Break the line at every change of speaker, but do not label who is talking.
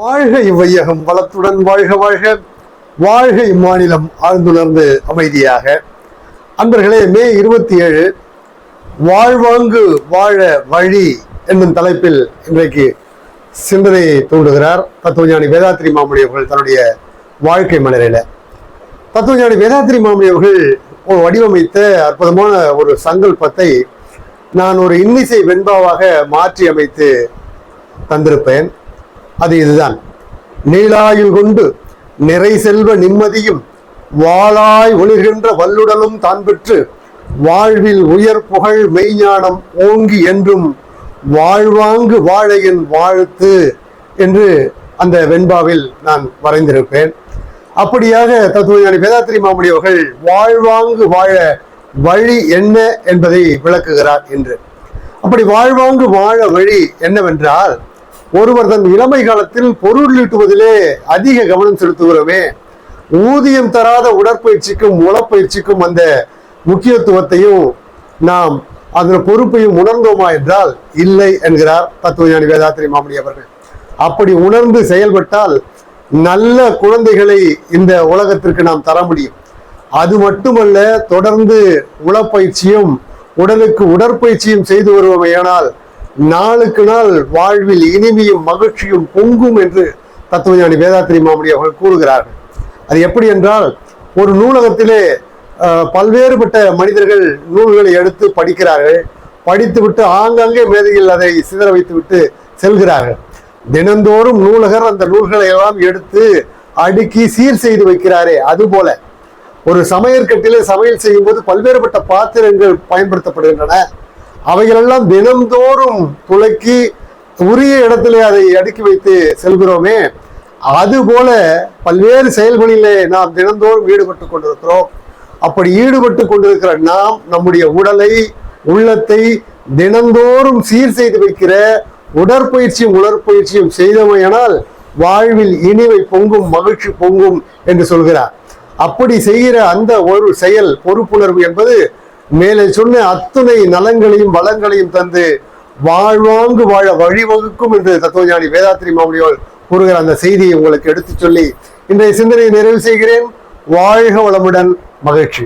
வாழ்க இவ்வையகம் வளத்துடன் வாழ்க வாழ்க. வாழ்க இம்மாநிலம் ஆழ்ந்துணர்ந்து அமைதியாக. அன்பர்களே மே இருபத்தி ஏழு வாழ்வாங்கு வாழ வழி என்னும் தலைப்பில் இன்றைக்கு சிந்தனையை தூண்டுகிறார் தத்துவஞானி வேதாத்திரி மாமணி அவர்கள் தன்னுடைய வாழ்க்கை மலரில தத்துவஞானி வேதாத்திரி மாமணி அவர்கள் ஒரு வடிவமைத்த அற்புதமான ஒரு சங்கல்பத்தை நான் ஒரு இன்னிசை வெண்பாவாக மாற்றி அமைத்து தந்திருப்பேன். அது இதுதான். நீலாயில் கொண்டு நிறை செல்வ நிம்மதியும் வாளாய் ஒளிர்கின்ற வல்லுடலும் தான் பெற்று வாழ்வில் உயர் புகழ் மெய்ஞானம் ஓங்கி என்றும் வாழ்வாங்கு வாழையின் வாழ்த்து என்று அந்த வெண்பாவில் நான் வரைந்திருப்பேன். அப்படியாக தத்துவஞானி வேதாத்திரி மாமுடி அவர்கள் வாழ்வாங்கு வாழ வழி என்ன என்பதை விளக்குகிறார் என்று. அப்படி வாழ்வாங்கு வாழ வழி என்னவென்றால் ஒருவர் தன் இளமை காலத்தில் பொருள் ஈட்டுவதிலே அதிக கவனம் செலுத்துகிறோமே ஊதியம் தராத உடற்பயிற்சிக்கும் உளப்பயிற்சிக்கும் அந்த முக்கியத்துவத்தையும் நாம் அதன் பொறுப்பையும் உணர்ந்தோமா என்றால் இல்லை என்கிறார் தத்துவஞானி வேதாத்திரி மாமணி அவர்கள். அப்படி உணர்ந்து செயல்பட்டால் நல்ல குழந்தைகளை இந்த உலகத்திற்கு நாம் தர முடியும். அது மட்டுமல்ல தொடர்ந்து உளப்பயிற்சியும் உடலுக்கு உடற்பயிற்சியும் செய்து வருவோமையானால் நாளுக்கு நாள் வாழ்வில் இனிமையும் மகிழ்ச்சியும் பொங்கும் என்று தத்துவஞானி வேதாத்திரி மாமணி அவர்கள் கூறுகிறார்கள். அது எப்படி என்றால் ஒரு நூலகத்திலே பல்வேறுபட்ட மனிதர்கள் நூல்களை எடுத்து படிக்கிறார்கள். படித்துவிட்டு ஆங்காங்கே மேதையில் அதை சிதற வைத்துவிட்டு செல்கிறார்கள். தினந்தோறும் நூலகர் அந்த நூல்களை எல்லாம் எடுத்து அடுக்கி சீர் செய்து வைக்கிறாரே அதுபோல ஒரு சமையற்கட்டிலே சமையல் செய்யும்போது பல்வேறுபட்ட பாத்திரங்கள் பயன்படுத்தப்படுகின்றன. அவைகளெல்லாம் தினம்தோறும் துலக்கி உரிய இடத்திலே அதை அடுக்கி வைத்து செல்கிறோமே அதுபோல பல்வேறு செயல்களிலே நாம் தினந்தோறும் ஈடுபட்டு கொண்டிருக்கிறோம். அப்படி ஈடுபட்டு கொண்டிருக்கிற நாம் நம்முடைய உடலை உள்ளத்தை தினந்தோறும் சீர் செய்து வைக்கிற உடற்பயிற்சியும் உடற்பயிற்சியும் செய்தமையானால் வாழ்வில் இனிமை பொங்கும் மகிழ்ச்சி பொங்கும் என்று சொல்கிறார். அப்படி செய்கிற அந்த ஒரு செயல் பொறுப்புணர்வு என்பது மேலே சொன்ன அத்துணை நலங்களையும் வளங்களையும் தந்து வாழ்வாங்கு வாழ வழிவகுக்கும் என்று தத்துவஞானி வேதாத்திரி மாமணியோல் கூறுகிற அந்த செய்தியை உங்களுக்கு எடுத்துச் சொல்லி இன்றைய சிந்தனையை நிறைவு செய்கிறேன். வாழ்க வளமுடன் மகிழ்ச்சி.